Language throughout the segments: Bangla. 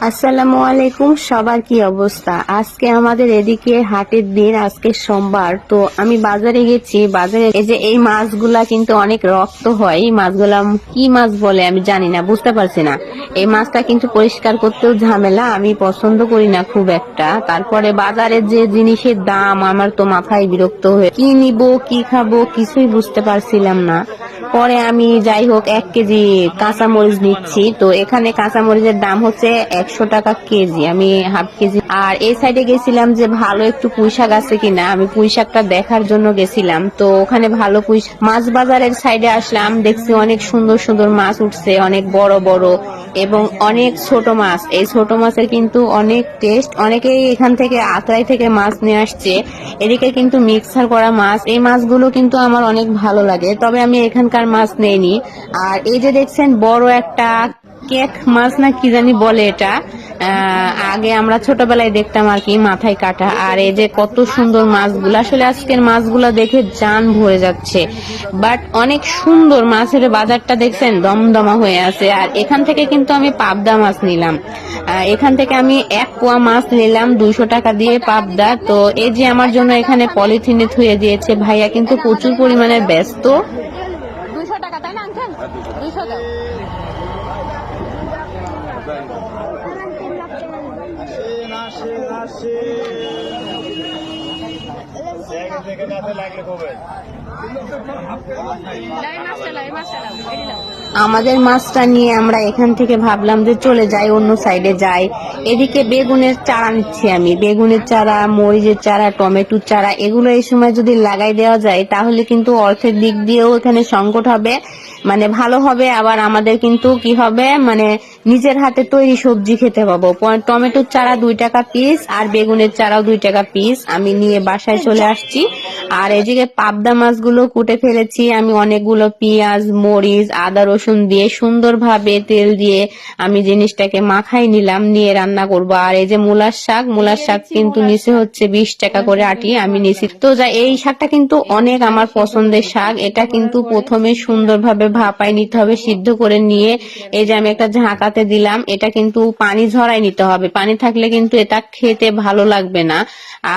আসসালামু আলাইকুম, সবার কি অবস্থা? আজকে আমাদের এদিকে হাটের দিন, আজকে সোমবার। তো আমি বাজারে গেছি, বাজারে এই যে এই মাছগুলা কিন্তু অনেক রক্ত হয়। এই মাছগুলা কি মাছ বলে আমি জানি না, বুঝতে পারছি না। এই মাছটা কিন্তু পরিষ্কার করতেও ঝামেলা, আমি পছন্দ করি না খুব একটা। তারপরে বাজারে যে জিনিসের দাম, আমার তো মাথায় বিরক্ত হয়ে কি নিব, কি খাব, কিছুই বুঝতে পারছিলাম না। পরে আমি যাই হোক এক কেজি কাঁচামরিচ নিচ্ছি। তো এখানে কাঁচামরিচের দাম হচ্ছে একশো টাকা কেজি। আমি হাফ কেজি। আর এই সাইডে গেছিলাম যে ভালো একটু পুঁই শাক আছে কিনা, আমি পুঁই শাকটা দেখার জন্য গেছিলাম। তো ওখানে ভালো পুঁইশাক মাছ বাজারের সাইডে আসলাম, দেখছি অনেক সুন্দর সুন্দর মাছ উঠছে, অনেক বড় বড়। এবং অনেক ছোট মাছ। এই ছোট মাছের কিন্তু অনেক টেস্ট অনেকেই এখান থেকে আত্রাই থেকে মাছ নিয়ে আসছে। এদিকে কিন্তু মিক্সার করা মাছ এই মাছগুলো কিন্তু আমার অনেক ভালো লাগে তবে আমি এখানকার মাছ নেইনি। আর এই যে দেখছেন বড় একটা কেক মাছ না কি জানি বলে এটা। আগে আমরা ছোটবেলায় দেখতাম আর কি মাথায় কাটা। আর এই যে কত সুন্দর মাছগুলো, আসলে আজকের মাছগুলো দেখে জান ভরে যাচ্ছে। বাট অনেক সুন্দর মাছের বাজারটা দেখছেন, দমদমা হয়ে আছে। আর এখান থেকে কিন্তু আমি পাবদা মাছ নিলাম। এখান থেকে আমি এক পোয়া মাছ নিলাম, দুইশো টাকা দিয়ে পাবদা। তো এই যে আমার জন্য এখানে পলিথিনে থুয়ে দিয়েছে ভাইয়া, কিন্তু প্রচুর পরিমাণে ব্যস্ত। টাকা, তাই না 阿西阿西。লাও আমাদের মাছটা নিয়ে আমরা এখান থেকে ভাবলাম যে চলে যাই, অন্য সাইডে যাই। এদিকে বেগুনের চারা নিচ্ছি আমি। বেগুনের চারা, মরিচের চারা, টমেটোর চারা, এগুলো এই সময় যদি লাগাই দেওয়া যায়, তাহলে কিন্তু অর্থের দিক দিয়েও এখানে সংকট হবে। মানে ভালো হবে, আবার আমাদের কিন্তু কি হবে মানে নিজের হাতে তৈরি সবজি খেতে পাবো। টমেটোর চারা দুই টাকা পিস আর বেগুনের চারাও দুই টাকা পিস আমি নিয়ে বাসায় চলে আসছি। আর এদিকে পাবদা মাছগুলো কুটে ফেলেছি। আমি অনেকগুলো পেঁয়াজ মরিচ আদা রসুন দিয়ে সুন্দরভাবে তেল দিয়ে আমি জিনিসটাকে মাখাই নিলাম নিয়ে রান্না করব। আর এই যে মূলার শাক মূলার শাক কিন্তু নিচে হচ্ছে বিশ টাকা করে আটি আমি নিছি তো যা এই শাকটা কিন্তু অনেক আমার পছন্দের শাক। এটা কিন্তু প্রথমে সুন্দরভাবে ভাপাই নিতে হবে সিদ্ধ করে নিয়ে এই যে আমি একটা ঝাঁকাতে দিলাম এটা কিন্তু পানি ঝরাই নিতে হবে। পানি থাকলে কিন্তু এটা খেতে ভালো লাগবে না।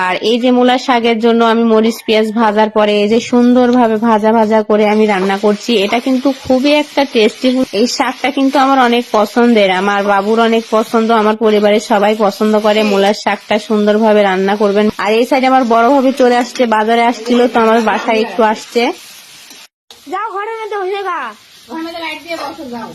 আর এই যে মূলা শাকের জন্য আমি মরিচ পেঁয়াজ ভাজার পরে এই যে সুন্দরভাবে ভাজা ভাজা করে আমি রান্না করছি, এটা কিন্তু খুবই একটা টেস্টি এই শাকটা কিন্তু আমার অনেক পছন্দের, আমার বাবুর অনেক পছন্দ, আমার পরিবারের সবাই পছন্দ করে, মূলার শাকটা সুন্দরভাবে রান্না করবেন। আর এই সাইডে আমার বড় ভাবে চলে আসছে, বাজারে আসছিল, তো আমার বাসায় একটু আসছে। যাও, ঘরের মধ্যে হয়ে গা। ঘরের মধ্যে লাইট দিয়ে বসে, যাও।